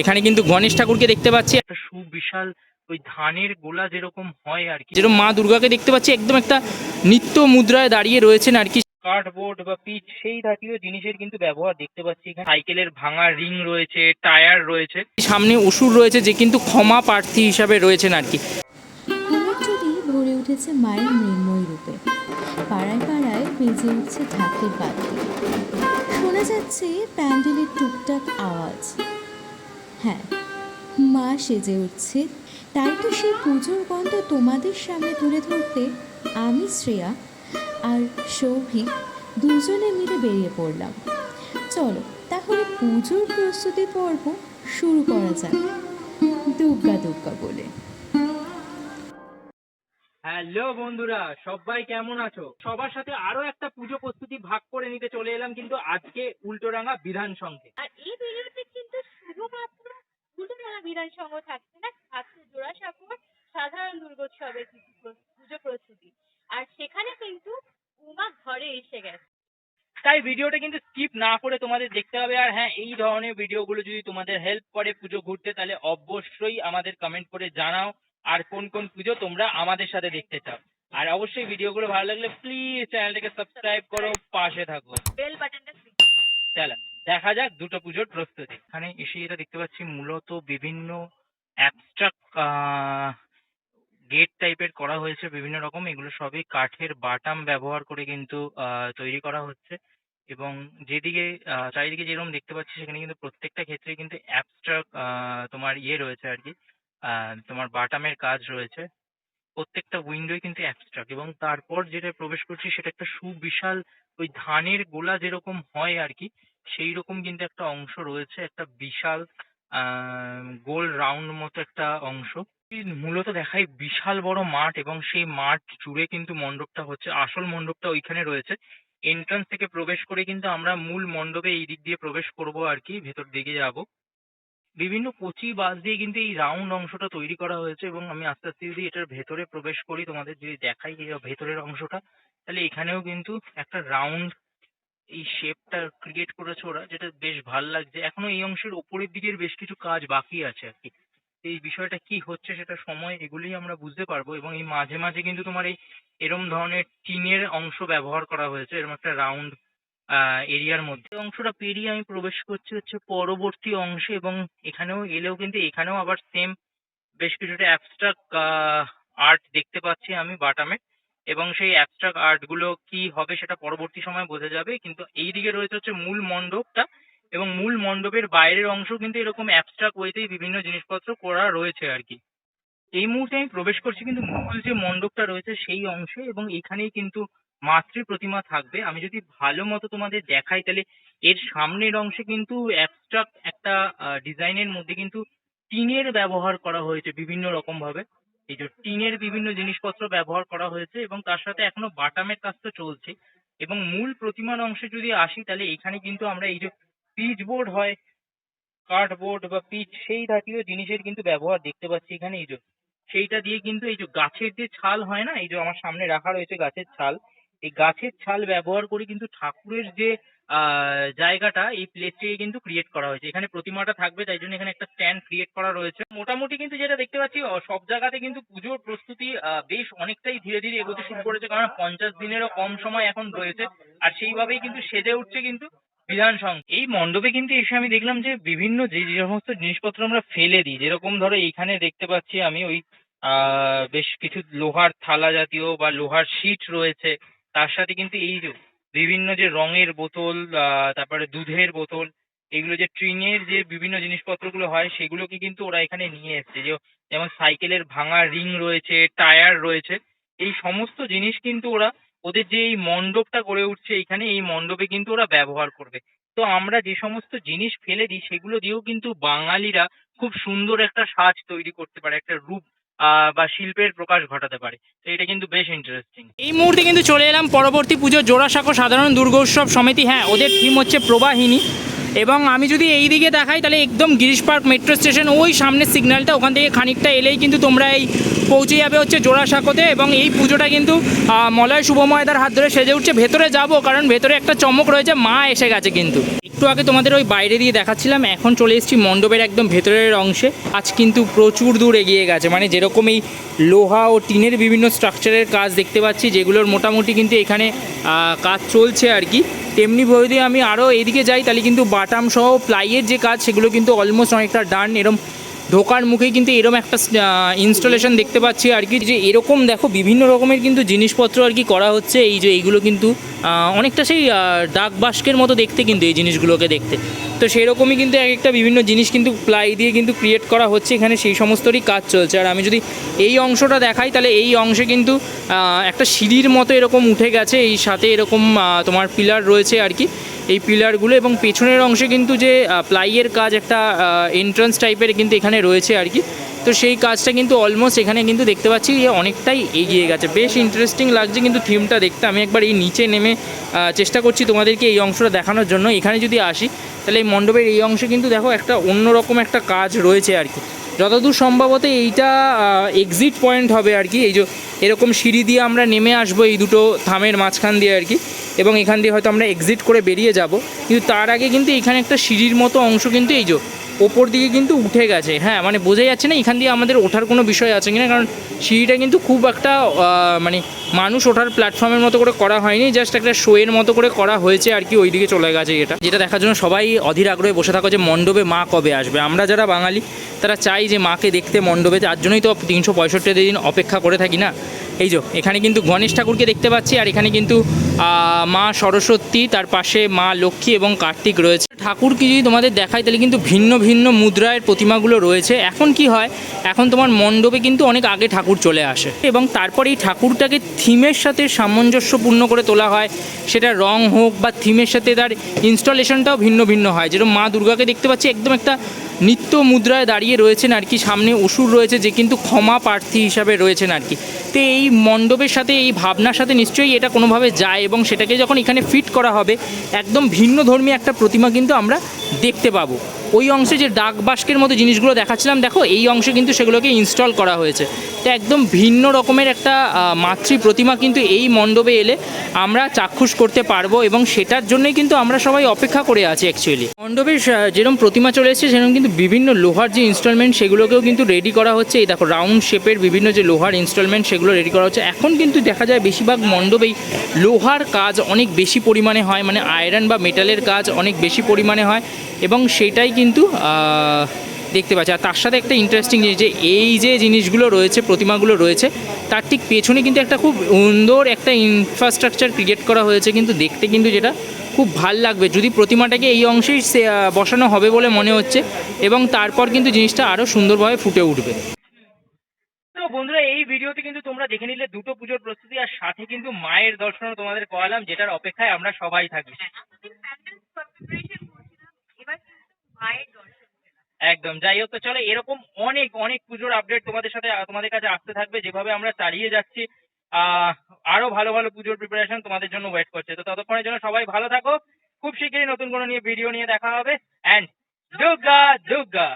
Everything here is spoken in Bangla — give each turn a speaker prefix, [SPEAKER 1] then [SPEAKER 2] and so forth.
[SPEAKER 1] এখানে কিন্তু গণেশ ঠাকুরকে দেখতে পাচ্ছি।
[SPEAKER 2] একটা সুবিশাল ওই ধানের গোলা যেরকম হয় আর কি।
[SPEAKER 1] যেরকম মা দুর্গাকে দেখতে পাচ্ছি একদম একটা নিত্য মুদ্রায় দাঁড়িয়ে রয়েছেন আর কি।
[SPEAKER 2] কার্ডবোর্ড বা পিচ সেই জাতীয় জিনিসের কিন্তু ব্যবহার দেখতে পাচ্ছি। এখানে সাইকেলের ভাঙা রিং রয়েছে টায়ার রয়েছে।
[SPEAKER 1] সামনে অসুর রয়েছে যে কিন্তু ক্ষমা প্রার্থী হিসাবে রয়েছেন আর কি।
[SPEAKER 3] ভরে উঠেছে মায়ের মৃন্ময় রূপে পাড়ায় পাড়ায় বেজে উঠছে ঢাকের বাতি। শোনা যাচ্ছে প্যান্ডেলের টুকটাক আওয়াজ। হ্যাঁ মা সেজে উঠছে। তাই তো সেই পুজোর গন্ধ তোমাদের সামনে তুলে ধরতে আমি শ্রেয়া আর সৌভিক দুজনে মিলে বেরিয়ে পড়লাম। চলো তাহলে পুজোর প্রস্তুতি পর্ব শুরু করা যাক। দুর্গা দুর্গা বলে।
[SPEAKER 2] হ্যালো বন্ধুরা সবাই কেমন আছো? সবার সাথে আরও একটা পুজো প্রস্তুতি ভাগ করে নিতে চলে এলাম কিন্তু আজকে উল্টোডাঙ্গা বিধান সংঘে
[SPEAKER 4] আর এই ভিডিওতে কিন্তু বিধান সংঘ থাকছে না। থাকছে জোড়াসাঁকোর সাধারণ দুর্গোৎসবের কিছু পুজো প্রস্তুতি। আর সেখানে কিন্তু উমা ঘরে এসে গেছে।
[SPEAKER 2] তাই ভিডিওটা কিন্তু স্কিপ না করে তোমাদের দেখতে হবে। আর হ্যাঁ এই ধরনের ভিডিওগুলো যদি তোমাদের হেল্প করে পুজো ঘুরতে তাহলে অবশ্যই আমাদের কমেন্ট করে জানাও। আর কোন কোন পুজো তোমরা আমাদের সাথে দেখতে চাও। আর অবশ্যই ভিডিওগুলো ভালো লাগলে প্লিজ চ্যানেলটাকে সাবস্ক্রাইব করো পাশে থাকো।
[SPEAKER 4] বেল বাটনটা
[SPEAKER 2] চলো। দেখা যাক দুটো পুজোর প্রস্তুতি। এখানে এসে যেটা দেখতে পাচ্ছি, মূলত বিভিন্ন অ্যাবস্ট্রাক্ট গেট টাইপের করা হয়েছে, বিভিন্ন রকম। এগুলো সবই কাঠের বাটাম ব্যবহার করে কিন্তু তৈরি করা হচ্ছে। এবং যেদিকে চারিদিকে যেরকম দেখতে পাচ্ছি, সেখানে কিন্তু প্রত্যেকটা ক্ষেত্রে কিন্তু অ্যাবস্ট্রাক্ট তোমার ইয়ে রয়েছে আর কি। তোমার বাটামের কাজ রয়েছে। প্রত্যেকটা উইন্ডোই কিন্তু অ্যাবস্ট্রাক্ট এবং তারপর যেটা প্রবেশ করছি সেটা একটা সুবিশাল ওই ধানের গোলা যেরকম হয় আর কি সেই রকম কিন্তু একটা অংশ রয়েছে, একটা বিশাল গোল রাউন্ড মতো একটা অংশ। মূলত দেখায় বিশাল বড় মাঠ এবং সেই মাঠ জুড়ে কিন্তু মণ্ডপটা হচ্ছে, আসল মণ্ডপটা ওইখানে রয়েছে। এন্ট্রান্স থেকে প্রবেশ করে কিন্তু আমরা মূল মণ্ডপে এই দিক দিয়ে প্রবেশ করব আর কি ভেতর দিকে যাব। বিভিন্ন কচি বাঁশ দিয়ে কিন্তু এই রাউন্ড অংশটা তৈরি করা হয়েছে এবং আমি আস্তে আস্তে যদি এটার ভেতরে প্রবেশ করি, তোমাদের যদি দেখাই এই ভেতরের অংশটা, তাহলে এখানেও কিন্তু একটা রাউন্ড এই শেপটা ক্রিয়েট করেছে ওরা, যেটা বেশ ভালো লাগছে। এখনও এই অংশের ওপরের দিকের বেশ কিছু কাজ বাকি আছে আর কি। এই বিষয়টা কি হচ্ছে সেটা সময়, এগুলোই আমরা বুঝতে পারব এবং এই মাঝে মাঝে কিন্তু তোমার এই এরম ধরনের টিনের অংশ ব্যবহার করা হয়েছে এরকম একটা রাউন্ড এরিয়ার মধ্যে। অংশটা পেরিয়ে আমি প্রবেশ করছি হচ্ছে পরবর্তী অংশে এবং এখানেও এলেও কিন্তু এখানেও আবার সেম বেশ কিছুটা অ্যাবস্ট্রাক্ট আর্ট দেখতে পাচ্ছি আমি বাটামে। এবং সেই অ্যাবস্ট্রাক্ট আর্টগুলো কি হবে সেটা পরবর্তী সময় বোঝা যাবে। কিন্তু এই দিকে রয়েছে হচ্ছে মূল মণ্ডপটা এবং মূল মণ্ডপের বাইরের অংশ কিন্তু এরকম অ্যাবস্ট্রাক্ট ওয়েতেই বিভিন্ন জিনিসপত্র করা রয়েছে আর কি। এই মুহূর্তে আমি প্রবেশ করছি কিন্তু মূল যে মণ্ডপটা রয়েছে সেই অংশে এবং এখানেই কিন্তু মাতৃ প্রতিমা থাকবে। আমি যদি ভালো মতো তোমাদের দেখাই, তাহলে এর সামনের অংশে কিন্তু অ্যাবস্ট্রাক্ট একটা ডিজাইনের মধ্যে কিন্তু টিনের ব্যবহার করা হয়েছে বিভিন্ন রকম ভাবে এই যে টিনের বিভিন্ন জিনিসপত্র ব্যবহার করা হয়েছে এবং তার সাথে এখনও বাটামের কাজ তো চলছে। এবং মূল প্রতিমার অংশে যদি আসি, তাহলে এখানে কিন্তু আমরা এই যে পিচ বোর্ড হয় কার্ডবোর্ড বা পিচ, সেই জাতীয় জিনিসের কিন্তু ব্যবহার দেখতে পাচ্ছি এখানে। এই যে সেইটা দিয়ে কিন্তু এই যে গাছের যে ছাল হয় না, এই যে আমার সামনে রাখা রয়েছে গাছের ছাল এই গাছের ছাল ব্যবহার করে কিন্তু ঠাকুরের যে জায়গাটা, এই প্লেসটিকে কিন্তু ক্রিয়েট করা হয়েছে। এখানে প্রতিমাটা থাকবে, তাই জন্য এখানে একটা স্ট্যান্ড ক্রিয়েট করা রয়েছে। মোটামুটি কিন্তু যেটা দেখতে পাচ্ছি সব জায়গাতে কিন্তু পুজোর প্রস্তুতি বেশ অনেকটাই ধীরে ধীরে এগোতে শুরু করেছে, কারণ পঞ্চাশ দিনেরও কম সময় এখন রয়েছে। আর সেইভাবেই কিন্তু সেজে উঠছে কিন্তু বিধান সংঘ এই মণ্ডপে কিন্তু এসে আমি দেখলাম যে, বিভিন্ন যে সমস্ত জিনিসপত্র আমরা ফেলে দিই। যেরকম ধরো এইখানে দেখতে পাচ্ছি আমি ওই বেশ কিছু লোহার থালা জাতীয় বা লোহার শিট রয়েছে। তার সাথে কিন্তু এই যে বিভিন্ন যে রঙের বোতল তারপরে দুধের বোতল, এগুলো যে ট্রিনের যে বিভিন্ন জিনিসপত্রগুলো হয়, সেগুলোকে কিন্তু ওরা এখানে নিয়ে এসছে। যে যেমন সাইকেলের ভাঙা রিং রয়েছে, টায়ার রয়েছে, এই সমস্ত জিনিস কিন্তু ওরা ওদের যে এই মণ্ডপটা গড়ে উঠছে, এখানে এই মণ্ডপে কিন্তু ওরা ব্যবহার করবে। তো আমরা যে সমস্ত জিনিস ফেলে দিই, সেগুলো দিয়েও কিন্তু বাঙালিরা খুব সুন্দর একটা সাজ তৈরি করতে পারে, একটা রূপ বা শিল্পের প্রকাশ ঘটাতে পারে। তো এটা কিন্তু বেশ ইন্টারেস্টিং
[SPEAKER 1] এই মুহূর্তে কিন্তু চলে এলাম পরবর্তী পুজো জোড়াসাঁকো সাধারণ দুর্গোৎসব সমিতি। হ্যাঁ ওদের থিম হচ্ছে প্রবাহিনী। এবং আমি যদি এই দিকে দেখাই, তাহলে একদম গিরিশ পার্ক মেট্রো স্টেশন ওই সামনের সিগন্যালটা ওখান থেকে খানিকটা এলেই কিন্তু তোমরা এই পৌঁছে যাবে হচ্ছে জোড়াসাঁকোতে। এবং এই পুজোটা কিন্তু মলয় শুভময়দার হাত ধরে সেজে উঠছে। ভেতরে যাব, কারণ ভেতরে একটা চমক রয়েছে, মা এসে গেছে কিন্তু।
[SPEAKER 2] একটু আগে তোমাদের ওই বাইরে দিয়ে দেখাচ্ছিলাম, এখন চলে এসেছি মণ্ডপের একদম ভেতরের অংশে। আজ কিন্তু প্রচুর দূর এগিয়ে গেছে মানে যেরকম এই লোহা ও টিনের বিভিন্ন স্ট্রাকচারের কাজ দেখতে পাচ্ছি, যেগুলোর মোটামুটি কিন্তু এখানে কাজ চলছে আর কি। তেমনি যদি আমি আরও এদিকে যাই, তাহলে কিন্তু বাটাম সহ প্লাইয়ের যে কাজ, সেগুলো কিন্তু অলমোস্ট অনেকটা ডান এরম ঢোকার মুখে কিন্তু এরকম একটা ইনস্টলেশন দেখতে পাচ্ছি আর কি। যে এরকম দেখো, বিভিন্ন রকমের কিন্তু জিনিসপত্র আর কি করা হচ্ছে। এই যে এইগুলো কিন্তু অনেকটা সেই ডাক বাস্কের মতো দেখতে কিন্তু এই জিনিসগুলোকে দেখতে। তো সেরকমই কিন্তু এক একটা বিভিন্ন জিনিস কিন্তু প্লাই দিয়ে কিন্তু ক্রিয়েট করা হচ্ছে, এখানে সেই সমস্তরই কাজ চলছে। আর আমি যদি এই অংশটা দেখাই, তাহলে এই অংশে কিন্তু একটা সিঁড়ির মতো এরকম উঠে গেছে। এই সাথে এরকম তোমার পিলার রয়েছে আর কি। এই পিলারগুলো এবং পেছনের অংশে কিন্তু যে প্লাইয়ের কাজ একটা এন্ট্রান্স টাইপের কিন্তু এখানে রয়েছে আর কি। তো সেই কাজটা কিন্তু অলমোস্ট এখানে কিন্তু দেখতে পাচ্ছি যে অনেকটাই এগিয়ে গেছে। বেশ ইন্টারেস্টিং লাগছে কিন্তু থিমটা দেখতে। আমি একবার এই নিচে নেমে চেষ্টা করছি তোমাদেরকে এই অংশটা দেখানোর জন্য। এখানে যদি আসি, তাহলে এই মণ্ডপের এই অংশে কিন্তু দেখো একটা অন্যরকম একটা কাজ রয়েছে আর কি। যতদূর সম্ভবত এইটা এক্সিট পয়েন্ট হবে আর কি। এই যে এরকম সিঁড়ি দিয়ে আমরা নেমে আসব এই দুটো থামের মাঝখান দিয়ে আর কি। এবং এখান দিয়ে হয়তো আমরা এক্সিট করে বেরিয়ে যাব। কিন্তু তার আগে কিন্তু এখানে একটা সিঁড়ির মতো অংশ কিন্তু এই যে ওপর দিকে কিন্তু উঠে গেছে। হ্যাঁ মানে বোঝা যাচ্ছে না এখান দিয়ে আমাদের ওঠার কোনো বিষয় আছে কিনা, কারণ সিঁড়িটা কিন্তু খুব একটা মানে মানুষ ওঠার প্ল্যাটফর্মের মতো করে করা হয়নি জাস্ট একটা শোয়ের মতো করে করা হয়েছে আর কি ওই দিকে চলে গেছে এটা। যেটা দেখার জন্য সবাই অধীর আগ্রহে বসে থাকো যে মণ্ডপে মা কবে আসবে। আমরা যারা বাঙালি, তারা চাই যে মাকে দেখতে মণ্ডপে তার জন্যই তো তিনশো পঁয়ষট্টি দিন অপেক্ষা করে থাকি না। এই যে, এখানে কিন্তু গণেশ ঠাকুরকে দেখতে পাচ্ছি, আর এখানে কিন্তু মা সরস্বতী, তার পাশে মা লক্ষ্মী এবং কার্তিক রয়েছে। ঠাকুরকে যদি তোমাদের দেখাই, তাহলে কিন্তু ভিন্ন ভিন্ন মুদ্রায়ের প্রতিমাগুলো রয়েছে। এখন কি হয়? এখন তোমার মণ্ডপে কিন্তু অনেক আগে ঠাকুর চলে আসে। এবং তারপর এই ঠাকুরটাকে থিমের সাথে সামঞ্জস্যপূর্ণ করে তোলা হয়। সেটা রং হোক বা থিমের সাথে তার ইনস্টলেশনটাও ভিন্ন ভিন্ন হয়। যেরকম মা দুর্গাকে দেখতে পাচ্ছি, একদম একটা নিত্য মুদ্রায় দাঁড়িয়ে রয়েছেন আর কি। সামনে অসুর রয়েছে, যে কিন্তু ক্ষমা প্রার্থী হিসাবে রয়েছেন আর কি। তো এই মণ্ডপের সাথে, এই ভাবনার সাথে নিশ্চয়ই এটা কোনোভাবে যায় এবং সেটাকে যখন এখানে ফিট করা হবে, একদম ভিন্ন ধর্মী একটা প্রতিমা কিন্তু আমরা দেখতে পাবো। ওই অংশে যে ডাক বাস্কের মতো জিনিসগুলো দেখাচ্ছিলাম, দেখো এই অংশে কিন্তু সেগুলোকে ইনস্টল করা হয়েছে। তো একদম ভিন্ন রকমের একটা মাতৃ প্রতিমা কিন্তু এই মণ্ডপে এলে আমরা চাক্ষুষ করতে পারব এবং সেটার জন্যই কিন্তু আমরা সবাই অপেক্ষা করে আছি অ্যাকচুয়ালি মণ্ডপে যেরকম প্রতিমা চলে এসেছে সেরকম কিন্তু বিভিন্ন লোহার যে ইনস্টলমেন্ট সেগুলোকেও কিন্তু রেডি করা হচ্ছে। এই দেখো রাউন্ড শেপের বিভিন্ন যে লোহার ইনস্টলমেন্ট সেগুলো রেডি করা হচ্ছে। এখন কিন্তু দেখা যায় বেশিরভাগ মণ্ডপেই লোহার কাজ অনেক বেশি পরিমাণে হয় মানে আয়রন বা মেটালের কাজ অনেক বেশি পরিমাণে হয়। এবং সেটাই কিন্তু দেখতে পাচ্ছি। আর তার সাথে একটা ইন্টারেস্টিং জিনিস, যে এই যে জিনিসগুলো রয়েছে, প্রতিমাগুলো রয়েছে, তার ঠিক পেছনে কিন্তু একটা খুব সুন্দর একটা ইনফ্রাস্ট্রাকচার ক্রিয়েট করা হয়েছে। কিন্তু দেখতে কিন্তু যেটা খুব ভালো লাগবে। যদি প্রতিমাটাকে এই অংশেই বসানো হবে বলে মনে হচ্ছে এবং তারপর কিন্তু জিনিসটা আরও সুন্দরভাবে ফুটে উঠবে।
[SPEAKER 4] বন্ধুরা, এই ভিডিওতে কিন্তু তোমরা দেখে নিলে দুটো পুজোর প্রস্তুতি আর সাথে কিন্তু মায়ের দর্শনও তোমাদের করালাম, যেটার অপেক্ষায় আমরা সবাই থাকি। একদম, যাই হোক, তো চলো এরকম অনেক অনেক পুজোর আপডেট তোমাদের সাথে, তোমাদের কাছে আসতে থাকবে। যেভাবে আমরা চালিয়ে যাচ্ছি আরও ভালো ভালো পুজোর প্রিপারেশন তোমাদের জন্য ওয়েট করছে। তো ততক্ষণের জন্য সবাই ভালো থাকো। খুব শীঘ্রই নতুন কোনো নিয়ে ভিডিও নিয়ে দেখা হবে। অ্যান্ড দুর্গা দুর্গা